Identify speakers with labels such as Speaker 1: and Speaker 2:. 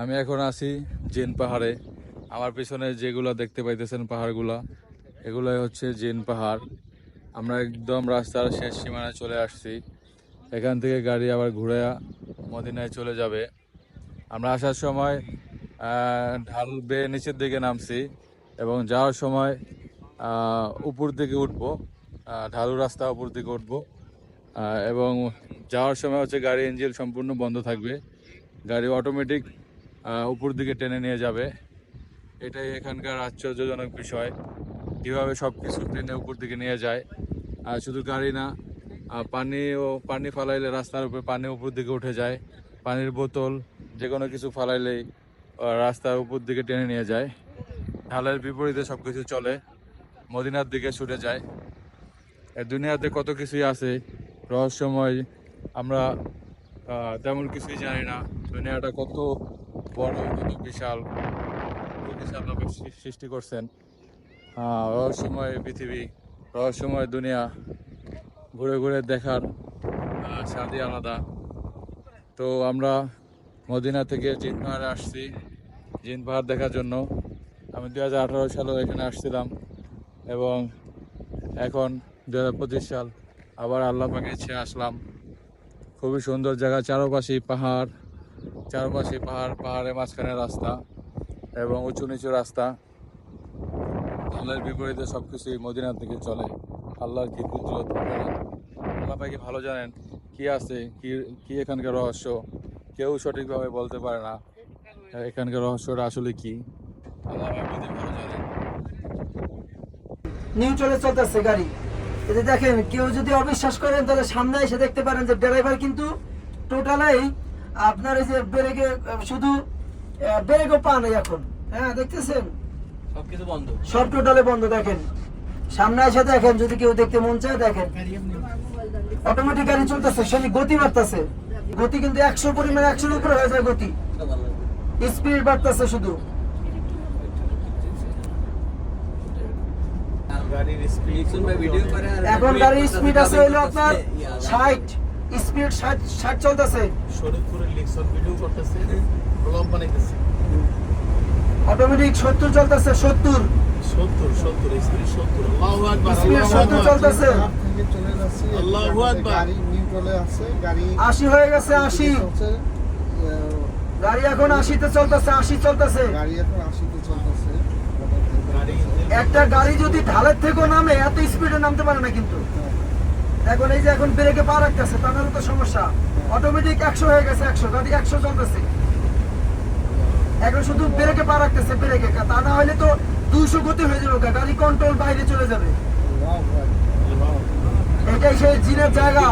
Speaker 1: আমি এখন আছি জেন পাহাড়ে। আমার পিছনে যেগুলো দেখতে পাইতেছেন পাহাড়গুলা, এগুলোই হচ্ছে জেন পাহাড়। আমরা একদম রাস্তার শেষ সীমানায় চলে আসছি। এখান থেকে গাড়ি আবার ঘুরে মদিনায় চলে যাবে। আমরা আসার সময় ঢাল বেয়ে নিচের দিকে নামছি এবং যাওয়ার সময় উপর দিকে উঠবো ঢালু রাস্তা উপর দিকে উঠবো। এবং যাওয়ার সময় হচ্ছে গাড়ি, ইঞ্জিন সম্পূর্ণ বন্ধ থাকবে। গাড়ি অটোমেটিক উপর দিকে টেনে নিয়ে যাবে। এটাই এখানকার আশ্চর্যজনক বিষয়। কীভাবে সব কিছু টেনে উপর দিকে নিয়ে যায়। আর শুধু গাড়ি না পানি ও পানি ফালাইলে রাস্তার উপরে পানি উপর দিকে উঠে যায়। পানির বোতল যে কোনো কিছু ফালাইলেই রাস্তার উপর দিকে টেনে নিয়ে যায়। ঢালের বিপরীতে সব কিছু চলে, মদিনার দিকে ছুটে যায়। দুনিয়াতে কত কিছুই আছে। রহস্যময়, আমরা তেমন কিছুই জানি না। দুনিয়াটা কত বড় কত বিশাল। পাক সৃ- সৃষ্টি করছেন। রহস্যময় পৃথিবী, রহস্যময় দুনিয়া, ঘুরে ঘুরে দেখার স্বাদই আলাদা। তো আমরা মদিনা থেকে জিন পাহাড়ে আসছি, জিন পাহাড় দেখার জন্য। আমি দু হাজার আঠারো সালেও এখানে আসছিলাম এবং এখন দু হাজার পঁচিশ সাল আবার আল্লাহ পাকে আসলাম। খুবই সুন্দর জায়গা চারপাশেই পাহাড় চারপাশে পাহাড়, পাহাড়ের মাঝখানে রাস্তা এবং উঁচু নিচু রাস্তা। আল্লাহর বিপরীতে সব কিছুই মদিনার দিকে চলে। আল্লাহর কি কুদরত আল্লাহ পাকে ভালো জানেন কি আছে, কি কি এখানকার রহস্য। কেউ সঠিকভাবে বলতে পারে না এখানকার রহস্যটা আসলে কি। আল্লাহ ভালো জানেন।
Speaker 2: নিউট্রালে চলতেছে গাড়ি। এতে দেখেন, কেউ যদি অবিশ্বাস করেন, তাহলে সামনে এসে দেখতে পারেন যে ড্রাইভার কিন্তু টোটালাই আপনার এই যে ব্রেকে শুধু ব্রেকও পা নেই এখন। হ্যাঁ দেখতেছেন?
Speaker 3: সবকিছু বন্ধ।
Speaker 2: সব টোটালে বন্ধ দেখেন। সামনে এসে দেখেন যদি কেউ দেখতে মন চায় দেখেন। অটোমেটিক গাড়ি চলতেছে সে গতি বাড়তেছে। গতি কিন্তু একশো পরিমাণে একশোর উপরে হয়ে যায় গতি। স্পিড বাড়তেছে শুধু। এখন গাড়ির স্পিড আছে হইল আপনার ষাট। স্পিড ষাট ষাট চলতেছে।
Speaker 4: শরীফপুরের ভিডিও করতেছে ব্লগ বানাইতেছে।
Speaker 2: অটোমেটিক সত্তর চলতেছে সত্তর।
Speaker 4: সত্তর সত্তর স্পিড সত্তর। আল্লাহু আকবার
Speaker 2: স্পিড
Speaker 4: আল্লাহু
Speaker 2: সত্তর
Speaker 4: আকবার।
Speaker 2: চলতেছে।
Speaker 4: আল্লাহু আকবার।
Speaker 5: গাড়ি নিউট্রালে আছে গাড়ি
Speaker 2: আশি হয়ে গেছে আশি।
Speaker 5: চলছে আহ,
Speaker 2: গাড়ি এখন আশিতে চলতেছে আশি চলতেছে।
Speaker 5: গাড়ি এখন আশিতে চলতেছে।
Speaker 2: একটা গাড়ি যদি ঢালের থেকেও নামে এত স্পিডে নামতে পারে না কিন্তু। এখন এই যে এখন ব্রেকে পা রাখতেছে তাদেরও তো সমস্যা। অটোমেটিক একশো হয়ে গেছে একশো গাড়ি একশো চলতেছে। এখন শুধু ব্রেকে পা রাখতেছে ব্রেকে তা না হলে তো দুইশো গতি হয়ে যাবে গাড়ি কন্ট্রোল বাইরে চলে যাবে। এটাই সেই জিনের জায়গা।